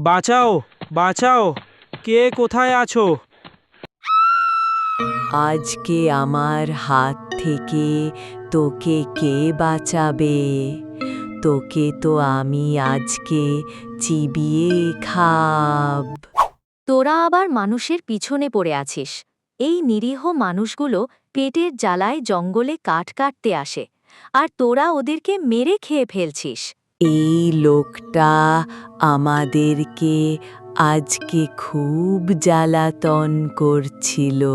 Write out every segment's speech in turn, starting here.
বাঁচাও বাঁচাও। কে কোথায় আছো? আজকে আমার হাত থেকে তোকে কে বাঁচাবে? তোকে তো আমি আজকে চিবিয়ে খাব। তোরা আবার মানুষের পিছনে পড়ে আছিস। এই নিরীহ মানুষগুলো পেটের জ্বালায় জঙ্গলে কাঠ কাটতে আসে। আর তোরা ওদেরকে মেরে খেয়ে ফেলছিস। এই লোকটা আমাদেরকে আজকে খুব জ্বালাতন করছিল।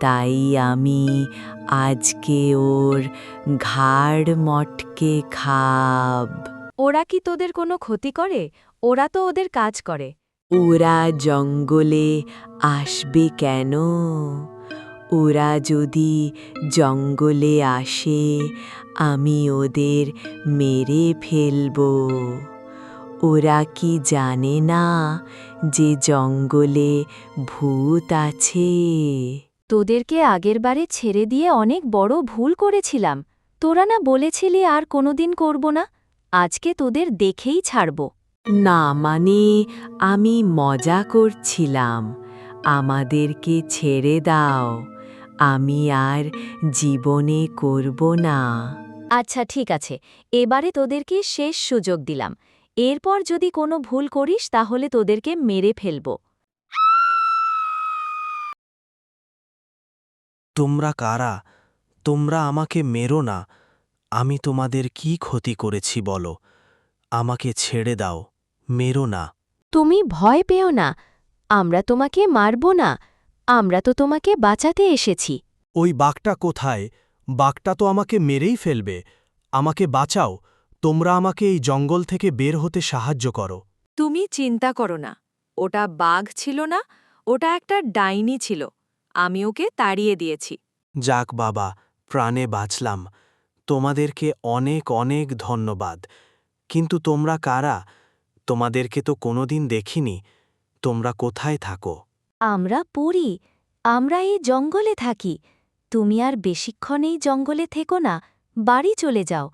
তাই আমি আজকে ওর ঘাড় মটকে খাব। ওরা কি তোদের কোনো ক্ষতি করে? ওরা তো ওদের কাজ করে। ওরা জঙ্গলে আসবে কেন? ওরা যদি জঙ্গলে আসে আমি ওদের মেরে ফেলব। ওরা কি জানে না যে জঙ্গলে ভূত আছে। তোদেরকে আগেরবারে ছেড়ে দিয়ে অনেক বড় ভুল করেছিলাম। তোরা না বলেছিলি আর কোনোদিন করব না? আজকে তোদের দেখেই ছাড়ব। না মানে আমি মজা করছিলাম। আমাদেরকে ছেড়ে দাও। আমি আর জীবনে করব না। আচ্ছা ঠিক আছে। এবারে তোদেরকে শেষ সুযোগ দিলাম। এরপর যদি কোনো ভুল করিস তাহলে তোদেরকে মেরে ফেলব। তোমরা কারা? তোমরা আমাকে মেরো না। আমি তোমাদের কি ক্ষতি করেছি বলো? আমাকে ছেড়ে দাও। মেরো না। তুমি ভয় পেও না। আমরা তোমাকে মারব না। আমরা তো তোমাকে বাঁচাতে এসেছি। ওই বাঘটা কোথায়? বাঘটা তো আমাকে মেরেই ফেলবে। আমাকে বাঁচাও তোমরা আমাকে এই জঙ্গল থেকে বের হতে সাহায্য করো। তুমি চিন্তা করো না ওটা বাঘ ছিল না ওটা একটা ডাইনি ছিল। আমি ওকে তাড়িয়ে দিয়েছি। যাক বাবা প্রাণে বাঁচলাম। তোমাদেরকে অনেক অনেক ধন্যবাদ। কিন্তু তোমরা কারা? তোমাদেরকে তো কোনোদিন দেখিনি। তোমরা কোথায় থাকো? আমরা পড়ি আমরা এই জঙ্গলে থাকি। তুমি আর বেশিক্ষণ এই জঙ্গলে থেকো না বাড়ি চলে যাও।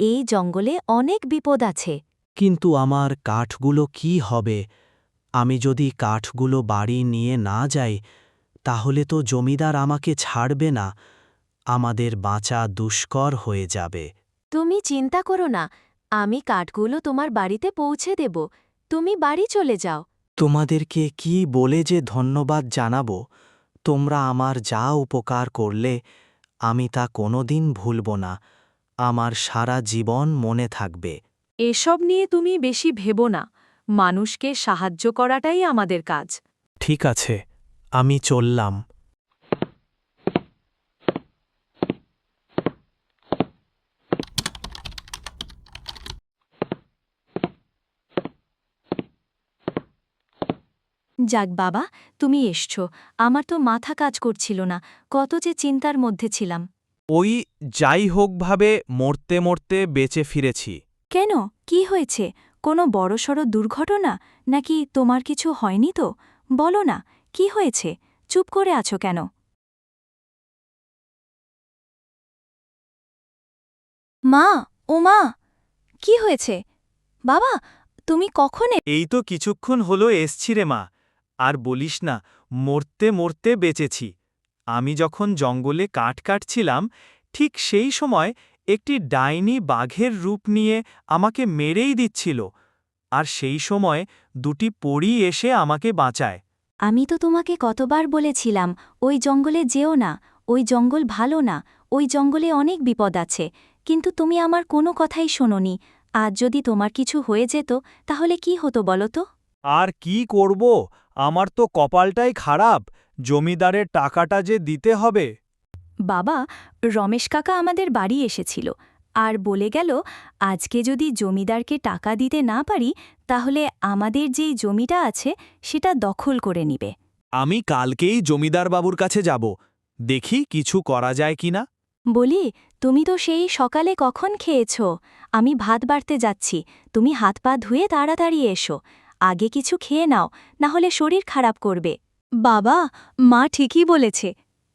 এই জঙ্গলে অনেক বিপদ আছে। কিন্তু আমার কাঠগুলো কি হবে? আমি যদি কাঠগুলো বাড়ি নিয়ে না যাই তাহলে তো জমিদার আমাকে ছাড়বে না আমাদের বাঁচা দুষ্কর হয়ে যাবে। তুমি চিন্তা করো না আমি কাঠগুলো তোমার বাড়িতে পৌঁছে দেব তুমি বাড়ি চলে যাও। তোমাদেরকে কি বলে যে ধন্যবাদ জানাব? তোমরা আমার যা উপকার করলে আমি তা কোনোদিন ভুলব না। আমার সারা জীবন মনে থাকবে। এসব নিয়ে তুমি বেশি ভেব না। মানুষকে সাহায্য করাটাই আমাদের কাজ। ঠিক আছে আমি চললাম। যাক বাবা তুমি এসছ। আমার তো মাথা কাজ করছিল না কত যে চিন্তার মধ্যে ছিলাম। ওই যাই হোকভাবে মরতে মরতে বেঁচে ফিরেছি। কেন? কি হয়েছে? কোনো বড়সড় দুর্ঘটনা? নাকি তোমার কিছু হয়নি তো? বলো না কি হয়েছে? চুপ করে আছো কেন? মা ও মা কি হয়েছে? বাবা তুমি কখন এই তো কিছুক্ষণ হলো এসছি রে মা। আর বলিস না, মরতে মরতে বেঁচেছি। আমি যখন জঙ্গলে কাঠ কাটছিলাম, ঠিক সেই সময় একটি ডাইনি বাঘের রূপ নিয়ে আমাকে মেরেই দিচ্ছিল, আর সেই সময় দুটি পড়ি এসে আমাকে বাঁচায়। আমি তো তোমাকে কতবার বলেছিলাম, ওই জঙ্গলে যেও না, ওই জঙ্গল ভালো না, ওই জঙ্গলে অনেক বিপদ আছে, কিন্তু তুমি আমার কোনো কথাই শোনোনি, আজ যদি তোমার কিছু হয়ে যেত, তাহলে কি হতো বলো তো? আর কি করব? আমার তো কপালটাই খারাপ। জমিদারের টাকাটা যে দিতে হবে। বাবা রমেশ কাকা আমাদের বাড়ি এসেছিল। আর বলে গেল আজকে যদি জমিদারকে টাকা দিতে না পারি তাহলে আমাদের যেই জমিটা আছে সেটা দখল করে নিবে। আমি কালকেই জমিদার বাবুর কাছে যাব। দেখি কিছু করা যায় কিনা। বলি তুমি তো সেই সকালে কখন খেয়েছ? আমি ভাত বাড়তে যাচ্ছি। তুমি হাত পা ধুয়ে তাড়াতাড়ি এসো। আগে কিছু খেয়ে নাও না হলে শরীর খারাপ করবে। বাবা মা ঠিকই বলেছে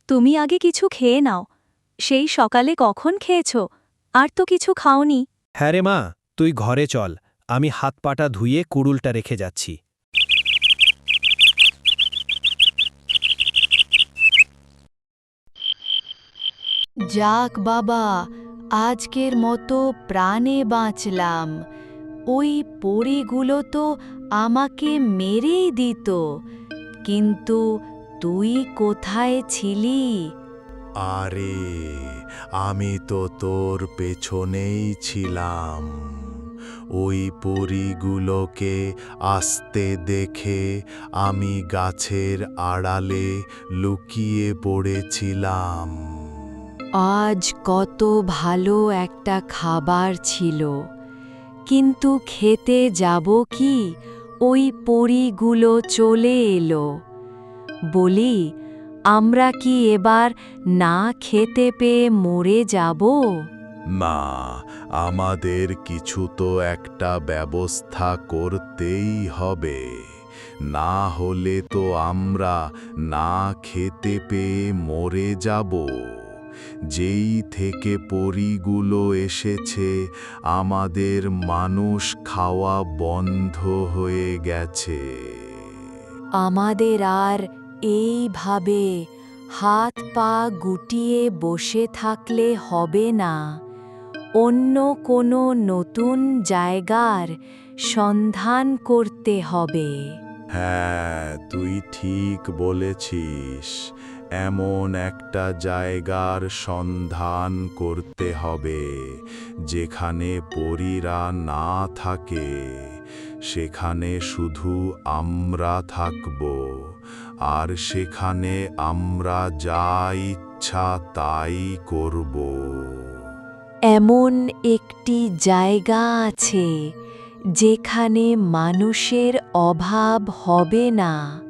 তুমি আগে কিছু খেয়ে নাও। সেই সকালে কখন খেয়েছ? আর তো কিছু খাওনি। হ্যাঁ রে মা তুই ঘরে চল আমি হাত পাটা ধুয়ে কুড়ুলটা রেখে যাচ্ছি। যাক বাবা আজকের মতো প্রাণে বাঁচলাম। ওই পরিগুলো তো আমাকে মেরেই দিত কিন্তু তুই কোথায় ছিলি? আরে আমি তো তোর পেছনেই ছিলাম। ওই পরিগুলোকে আসতে দেখে আমি গাছের আড়ালে লুকিয়ে পড়েছিলাম। আজ কত ভালো একটা খাবার ছিল কিন্তু খেতে যাব কি? ওই পরিগুলো চলে এলো। বলি, আমরা কি এবার না খেতে পেয়ে মরে যাব? না, আমাদের কিছু তো একটা ব্যবস্থা করতেই হবে। না হলে তো আমরা না খেতে পেয়ে মরে যাব। যেই থেকে পরিগুলো এসেছে আমাদের মানুষ খাওয়া বন্ধ হয়ে গেছে। আমাদের আর এইভাবে হাত পা গুটিয়ে বসে থাকলে হবে না। অন্য কোনো নতুন জায়গার সন্ধান করতে হবে। হ্যাঁ তুই ঠিক বলেছিস। এমন একটা জায়গার সন্ধান করতে হবে যেখানে পরীরা না থাকে। সেখানে শুধু আমরা থাকব আর সেখানে আমরা যা ইচ্ছা তাই করব। এমন একটি জায়গা আছে যেখানে মানুষের অভাব হবে না।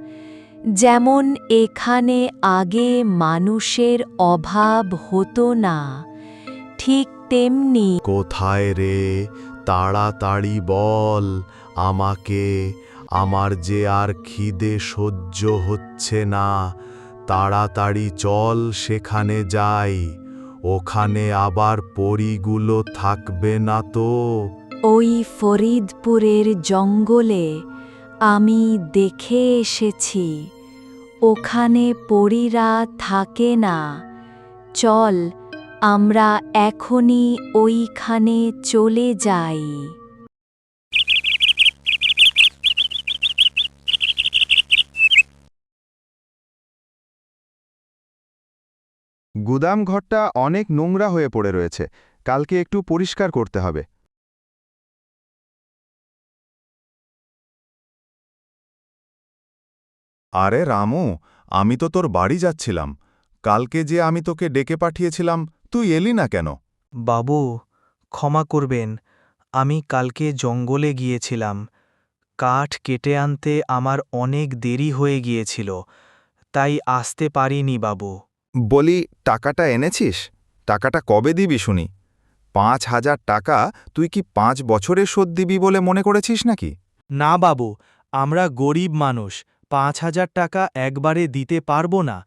যেমন এখানে আগে মানুষের অভাব হতো না ঠিক তেমনি কোথায় রে? তাড়াতাড়ি বল আমাকে আমার যে আর খিদে সহ্য হচ্ছে না। তাড়াতাড়ি চল সেখানে যাই ওখানে আবার পরিগুলো থাকবে না তো। ওই ফরিদপুরের জঙ্গলে আমি দেখে এসেছি, ওখানে পরীরা থাকে না। চল, আমরা এখনই ওইখানে চলে যাই। গুদাম ঘরটা অনেক নোংরা হয়ে পড়ে রয়েছে। কালকে একটু পরিষ্কার করতে হবে। আরে রামু আমি তো তোর বাড়ি যাচ্ছিলাম। কালকে যে আমি তোকে ডেকে পাঠিয়েছিলাম তুই এলি না কেন? বাবু ক্ষমা করবেন আমি কালকে জঙ্গলে গিয়েছিলাম। কাঠ কেটে আনতে আমার অনেক দেরি হয়ে গিয়েছিল তাই আসতে পারিনি বাবু। বলি টাকাটা এনেছিস? টাকাটা কবে দিবি শুনি? পাঁচ হাজার টাকা তুই কি পাঁচ বছরে শোধ দিবি বলে মনে করেছিস নাকি? না বাবু আমরা গরিব মানুষ পাঁচ হাজার টাকা একবারে দিতে পারব না।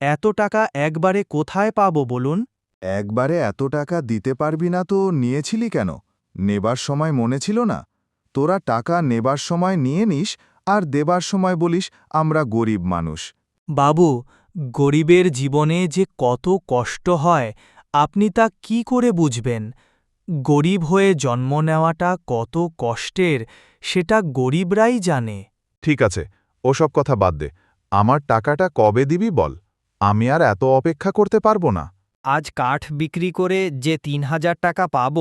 এত টাকা একবারে কোথায় পাব বলুন? একবারে এত টাকা দিতে পারবি না তো নিয়েছিলি কেন? নেবার সময় মনে ছিল না। তোরা টাকা নেবার সময় নিয়ে নিস আর দেবার সময় বলিস আমরা গরিব মানুষ। বাবু গরিবের জীবনে যে কত কষ্ট হয় আপনি তা কি করে বুঝবেন? গরিব হয়ে জন্ম নেওয়াটা কত কষ্টের সেটা গরিবরাই জানে। ঠিক আছে ওসব কথা বাদ দে। আমার টাকাটা কবে দিবি বল? আমি আর এত অপেক্ষা করতে পারব না। আজ কাঠ বিক্রি করে যে তিন হাজার টাকা পাব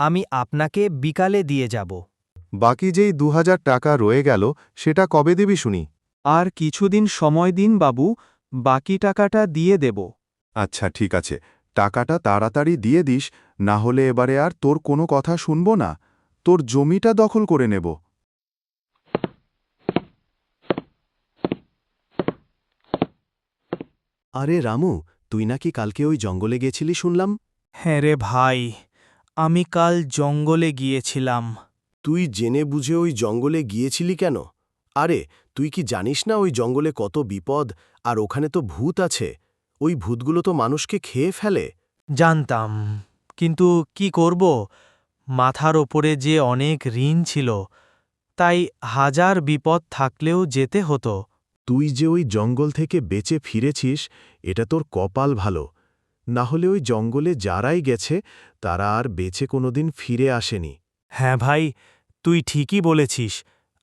আমি আপনাকে বিকালে দিয়ে যাব। বাকি যেই দু হাজার টাকা রয়ে গেল সেটা কবে দিবি শুনি? আর কিছুদিন সময় দিন বাবু বাকি টাকাটা দিয়ে দেব। আচ্ছা ঠিক আছে। টাকাটা তাড়াতাড়ি দিয়ে দিস না হলে এবারে আর তোর কোনো কথা শুনব না। তোর জমিটা দখল করে নেব। আরে রামু তুই নাকি কালকে ওই জঙ্গলে গেছিলি শুনলাম? হ্যাঁ রে ভাই আমি কাল জঙ্গলে গিয়েছিলাম। তুই জেনে বুঝে ওই জঙ্গলে গিয়েছিলি কেন? আরে তুই কি জানিস না ওই জঙ্গলে কত বিপদ আর ওখানে তো ভূত আছে। ওই ভূতগুলো তো মানুষকে খেয়ে ফেলে। জানতাম কিন্তু কি করব? মাথার ওপরে যে অনেক ঋণ ছিল তাই হাজার বিপদ থাকলেও যেতে হতো। তুই যে ওই জঙ্গল থেকে বেঁচে ফিরেছিস এটা তোর কপাল ভালো। না হলে ওই জঙ্গলে যারাই গেছে তারা আর বেঁচে কোনোদিন ফিরে আসেনি। হ্যাঁ ভাই তুই ঠিকই বলেছিস।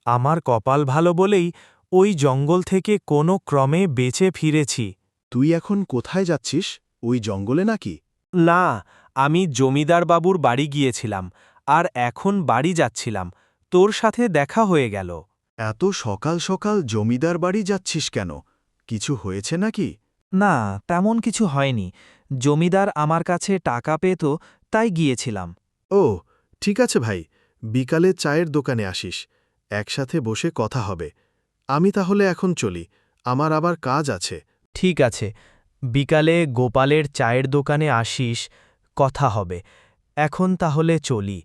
আমার কপাল ভালো বলেই ওই জঙ্গল থেকে কোনো ক্রমে বেঁচে ফিরেছি। তুই এখন কোথায় যাচ্ছিস? ওই জঙ্গলে নাকি? না আমি জমিদার বাবুর বাড়ি গিয়েছিলাম আর এখন বাড়ি যাচ্ছিলাম। তোর সাথে দেখা হয়ে গেল। এত সকাল সকাল জমিদার বাড়ি যাচ্ছিস কেন? কিছু হয়েছে নাকি? না তেমন কিছু হয়নি। জমিদার আমার কাছে টাকা পেত তাই গিয়েছিলাম। ও ঠিক আছে ভাই। বিকালে চায়ের দোকানে আসিস। একসাথে বসে কথা হবে। আমি তাহলে এখন চলি। আমার আবার কাজ আছে। ঠিক আছে। বিকালে গোপালের চায়ের দোকানে আসিস কথা হবে। এখন তাহলে চলি।